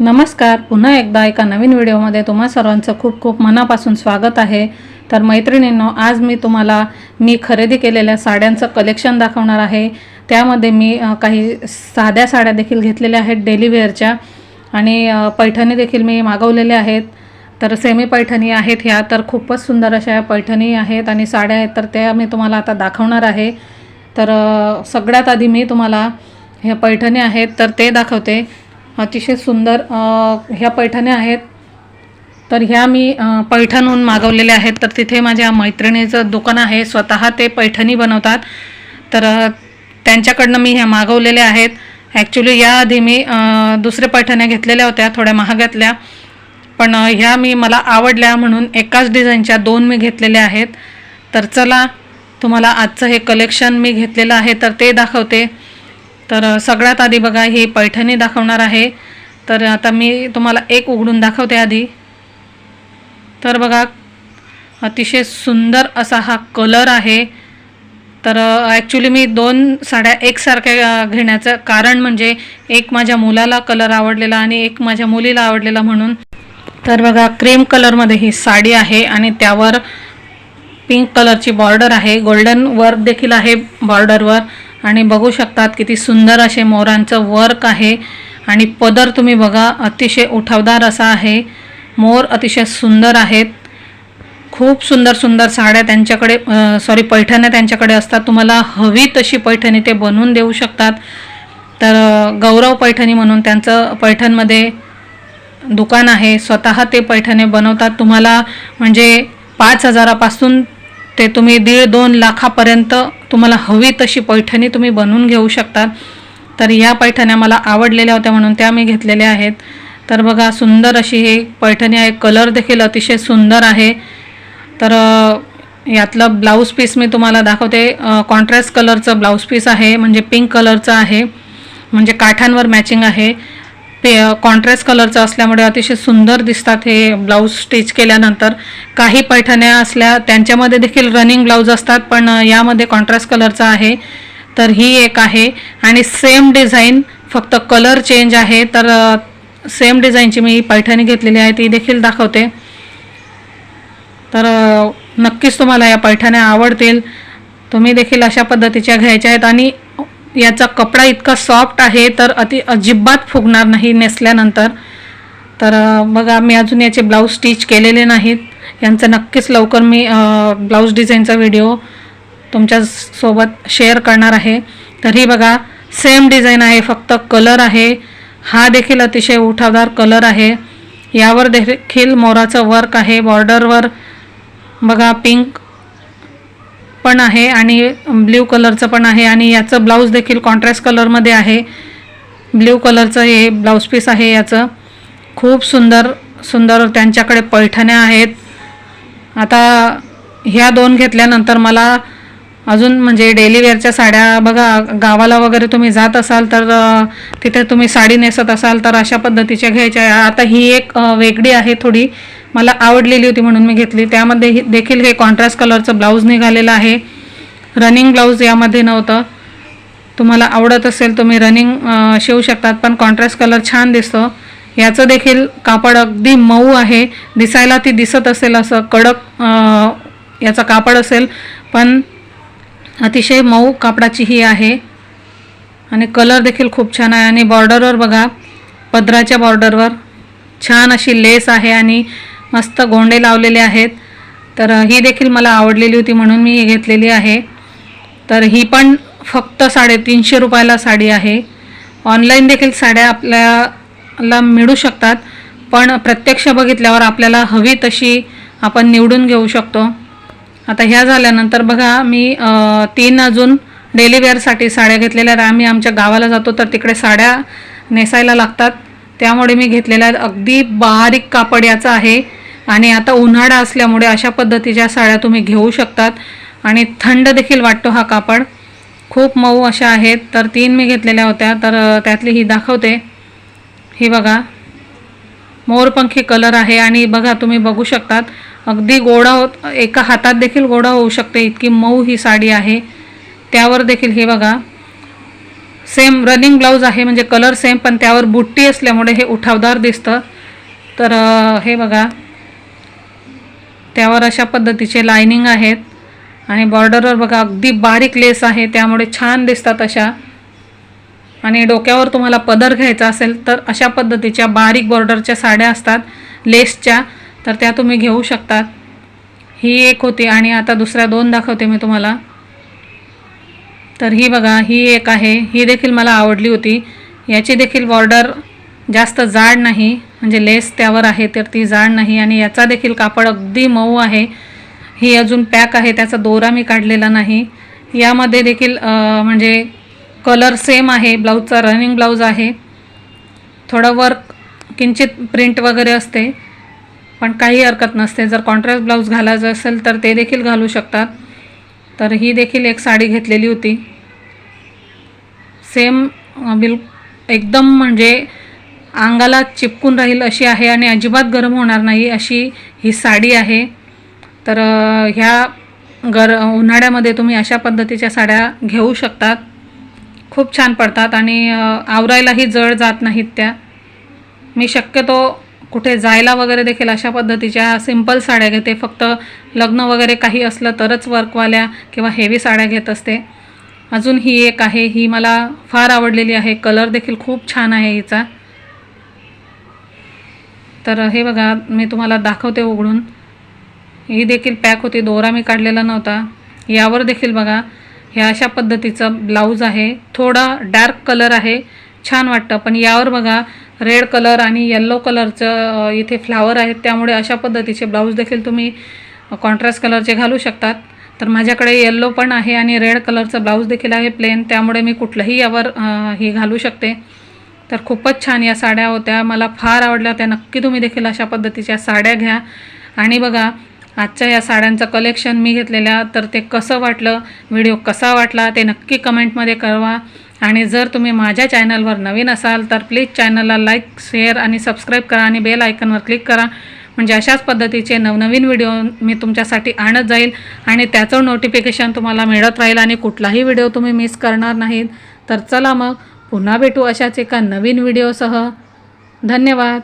नमस्कार. पुन्हा एकदा एका नवीन व्हिडिओमध्ये तुम्हा सर्वांचं खूप खूप मनापासून स्वागत आहे. तर मैत्रिणींनो आज मी तुम्हाला मी खरेदी केलेल्या साड्यांचं कलेक्शन दाखवणार आहे. त्यामध्ये मी काही साध्या साड्या देखील घेतलेल्या आहेत डेली वेअरच्या आणि पैठणी देखील मी मागवलेल्या आहेत. तर सेमी पैठणी आहेत ह्या तर खूपच सुंदर अशा या पैठणी आहेत आणि साड्या आहेत तर त्या मी तुम्हाला आता दाखवणार आहे. तर सगळ्यात आधी मी तुम्हाला ह्या पैठणी आहेत तर ते दाखवते. अतिशय सुंदर ह्या पैठण्या आहेत. तर ह्या मी पैठणहून मागवलेल्या आहेत. तर तिथे माझ्या मैत्रिणीचं दुकान आहे. स्वतः ते पैठणी बनवतात. तर त्यांच्याकडनं मी ह्या मागवलेल्या आहेत. ॲक्च्युली याआधी मी दुसऱ्या पैठण्या घेतलेल्या होत्या थोड्या महागातल्या. पण ह्या मी मला आवडल्या म्हणून एकाच डिझाईनच्या दोन मी घेतलेल्या आहेत. तर चला तुम्हाला आजचं हे कलेक्शन मी घेतलेलं आहे. तर ते दाखवते. तर सगळ्यात आधी बघा ही पैठणी दाखवणार आहे. तर आता मी तुम्हाला एक उघडून दाखवते आधी. तर बघा अतिशय सुंदर असा हा कलर आहे. तर ॲक्च्युली मी दोन साड्या एकसारख्या घेण्याचं कारण म्हणजे एक माझ्या मुलाला कलर आवडलेला आणि एक माझ्या मुलीला आवडलेला म्हणून. तर बघा क्रीम कलरमध्ये ही साडी आहे आणि त्यावर पिंक कलरची बॉर्डर आहे. गोल्डन वर्क देखील आहे बॉर्डरवर. आणि बघू शकतात किती सुंदर असे मोरांचं वर्क आहे. आणि पदर तुम्ही बघा अतिशय उठावदार असा आहे. मोर अतिशय सुंदर आहेत. खूप सुंदर सुंदर साड्या त्यांच्याकडे सॉरी पैठण्या त्यांच्याकडे असतात. तुम्हाला हवी तशी पैठणी ते बनवून देऊ शकतात. तर गौरव पैठणी म्हणून त्यांचं पैठणमध्ये दुकान आहे. स्वतः ते पैठणे बनवतात. तुम्हाला म्हणजे पाच हजारापासून ते तुम्ही दीड दोन लाखापर्यंत तुम्हाला हवी तशी पैठणी तुम्ही बनवून घेऊ शकतात तर या पैठण्या मला आवडलेल्या होत्या म्हणून त्या मी घेतलेल्या आहेत. तर बघा सुंदर अशी ही पैठणी आहे. कलर देखील अतिशय सुंदर आहे. तर यातलं ब्लाऊज पीस मी तुम्हाला दाखवते. कॉन्ट्रास्ट कलरचं ब्लाऊज पीस आहे. म्हणजे पिंक कलरचं आहे. म्हणजे काठांवर मॅचिंग आहे. पे कॉन्ट्रास्ट कलरचं असल्यामुळे अतिशय सुंदर दिसतात हे ब्लाऊज स्टिच केल्यानंतर. काही पैठण्या असल्या त्यांच्यामध्ये देखील रनिंग ब्लाऊज असतात पण यामध्ये कॉन्ट्रास्ट कलरचा आहे. तर ही एक आहे. आणि सेम डिझाईन फक्त कलर चेंज आहे. तर सेम डिझाईनची मी पैठणी घेतलेली आहे ती देखील दाखवते. तर नक्कीच तुम्हाला या पैठण्या आवडतील. तुम्ही देखील अशा पद्धतीच्या घ्यायच्या आहेत. आणि याचा कपडा इतका सॉफ्ट आहे तर अति अजिबात फुगणार नाही नेसल्यानंतर. तर बघा मी अजून याचे ब्लाऊज स्टिच केलेले नाहीत. यांचं नक्कीच लवकर मी ब्लाऊज डिझाईनचा व्हिडिओ तुमच्यासोबत शेअर करणार आहे. तर ही बघा सेम डिझाईन आहे फक्त कलर आहे. हा देखील अतिशय उठावदार कलर आहे. यावर देखील मोराचं वर्क आहे. बॉर्डरवर बघा पिंक पण आहे आणि ब्ल्यू कलरचं पण आहे आणि याचं ब्लाऊज देखील कॉन्ट्रास्ट कलरमध्ये आहे. ब्ल्यू कलरचं हे ब्लाऊज पीस आहे याचं. खूप सुंदर सुंदर त्यांच्याकडे पैठण्या आहेत. आता ह्या दोन घेतल्यानंतर मला अजून म्हणजे डेली वेअरच्या साड्या बघा गावाला वगैरे तुम्ही जात असाल तर तिथे तुम्ही साडी नेसत असाल तर अशा पद्धतीच्या घ्यायच्या. आता ही एक वेगळी आहे थोडी. मला आवडलेली होती म्हणून मी घेतली. त्यामध्ये ही- देखील हे कॉन्ट्रास्ट कलरचं ब्लाऊज निघालेलं आहे. रनिंग ब्लाऊज यामध्ये नव्हतं. तुम्हाला आवडत असेल तुम्ही रनिंग शिवू शकतात पण कॉन्ट्रास्ट कलर छान दिसतो. याचं देखील कापड अगदी मऊ आहे. दिसायला ती दिसत असेल असं कडक याचा कापड असेल. पण अतिशय मऊ कापडाची ही आहे. आणि कलर देखील खूप छान आहे. आणि बॉर्डरवर बघा पदराच्या बॉर्डरवर छान अशी लेस आहे आणि मस्त गोंडे लावलेले आहेत. तर ही देखील मला आवडलेली होती म्हणून मी ही घेतलेली आहे. तर ही पण फक्त साडेतीनशे रुपयाला साडी आहे. ऑनलाईन देखील साड्या आपल्याला मिळू शकतात. पण प्रत्यक्ष बघितल्यावर आपल्याला हवी तशी आपण निवडून घेऊ शकतो. आता ह्या झाल्यानंतर बघा मी तीन अजून डेली वेअरसाठी साड्या घेतलेल्या आहेत. आम्ही आमच्या गावाला जातो तर तिकडे साड्या नेसायला लागतात. त्यामुळे मी घेतलेल्या अगदी बारीक कापड याचा आहे. आणि आता उन्हाळा असल्यामुळे अशा पद्धतीच्या साड्या तुम्ही घेऊ शकतात. आणि थंड देखील वाटतो हा कापड. खूप मऊ अशा आहेत. तर तीन मी घेतलेल्या होत्या. तर त्यातली ही दाखवते. ही बघा. मोरपंखी कलर आहे. आणि बघा तुम्ही बघू शकतात. अगदी गोडा होत एका हातात देखील गोडा होऊ शकते. इतकी मऊ ही साडी आहे. त्यावर देखील हे बघा. सेम रनिंग ब्लाऊज आहे म्हणजे कलर सेम पण त्यावर बुट्टी असल्यामुळे हे उठावदार दिसतं. तर हे बघा. त्यावर अशा पद्धतीचे लायनिंग आहेत. आणि बॉर्डरवर बघा अगदी बारीक लेस आहे. त्यामुळे छान दिसतात अशा. आणि डोक्यावर तुम्हाला पदर घ्यायचा असेल तर अशा पद्धतीच्या बारीक बॉर्डरच्या साड्या असतात. लेसच्या तर त्या तुम्ही घेऊ शकतात. ही एक होती आणि आता दुसऱ्या दोन दाखवते मी तुम्हाला. तर ही बघा ही एक आहे. ही देखील मला आवडली होती. याची देखील बॉर्डर जास्त जाड नाही म्हणजे लेस त्यावर आहे तर ती जाड नाही आणि याचा देखील कापड अगदी मऊ आहे. ही अजून पॅक आहे त्याचा दोरा मी काढलेला नाही. यामध्ये देखील म्हणजे कलर सेम आहे. ब्लाऊजचा रनिंग ब्लाऊज आहे. थोडं वर्क किंचित प्रिंट वगैरे असते. पण काही हरकत नसते. जर कॉन्ट्रास्ट ब्लाऊज घालायचं असेल तर ते देखील घालू शकतात. तर ही देखील एक साडी घेतलेली होती. सेम बिल एकदम म्हणजे अंगाला चिपकून राहील अशी आहे आणि अजिबात गरम होणार नाही अशी ही साडी आहे. तर ह्या गर उन्हाळ्यामध्ये तुम्ही अशा पद्धतीच्या साड्या घेऊ शकतात. खूप छान पडतात आणि आवरायलाही जड जात नाहीत त्या. मी शक्यतो कुठे जायला वगैरे देखील अशा पद्धतीच्या सिंपल साड्या घेते. फक्त लग्न वगैरे काही असलं तरच वर्कवाल्या किंवा हेवी साड्या घेत असते. अजून ही एक आहे. ही मला फार आवडलेली आहे. कलर देखील खूप छान आहे हिचा. तर हे बघा मी तुम्हाला दाखवते उघडून. ही देखील पॅक होती. दोरा मी काढलेला नव्हता. यावर देखील बघा ह्या अशा पद्धतीचं ब्लाऊज आहे. थोडा डार्क कलर आहे. छान वाटतं. पण यावर बघा रेड कलर आणि येल्लो कलरचं इथे फ्लावर आहेत. त्यामुळे अशा पद्धतीचे ब्लाऊज देखील तुम्ही कॉन्ट्रास्ट कलरचे घालू शकतात. तर माझ्याकडे येल्लो पण आहे आणि रेड कलरचं ब्लाऊज देखील आहे प्लेन त्यामुळे मी कुठलंही यावर ही घालू शकते. तर खूपच छान या साड्या होत्या. मला फार आवडल्या होत्या. नक्की तुम्ही देखील अशा पद्धतीच्या साड्या घ्या. आणि बघा आजच्या या साड्यांचं कलेक्शन मी घेतलेल्या तर ते कसं वाटलं व्हिडिओ कसा वाटला ते नक्की कमेंटमध्ये कळवा. आणि जर तुम्ही माझ्या चॅनलवर नवीन असाल तर प्लीज चॅनलला लाईक शेअर आणि सबस्क्राईब करा आणि बेल आयकनवर क्लिक करा. म्हणजे अशाच पद्धतीचे नवनवीन व्हिडिओ मी तुमच्यासाठी आणत जाईल आणि त्याचं नोटिफिकेशन तुम्हाला मिळत राहील आणि कुठलाही व्हिडिओ तुम्ही मिस करणार नाहीत. तर चला मग पुन्हा भेटू अशाच एका नवीन व्हिडिओसह. धन्यवाद.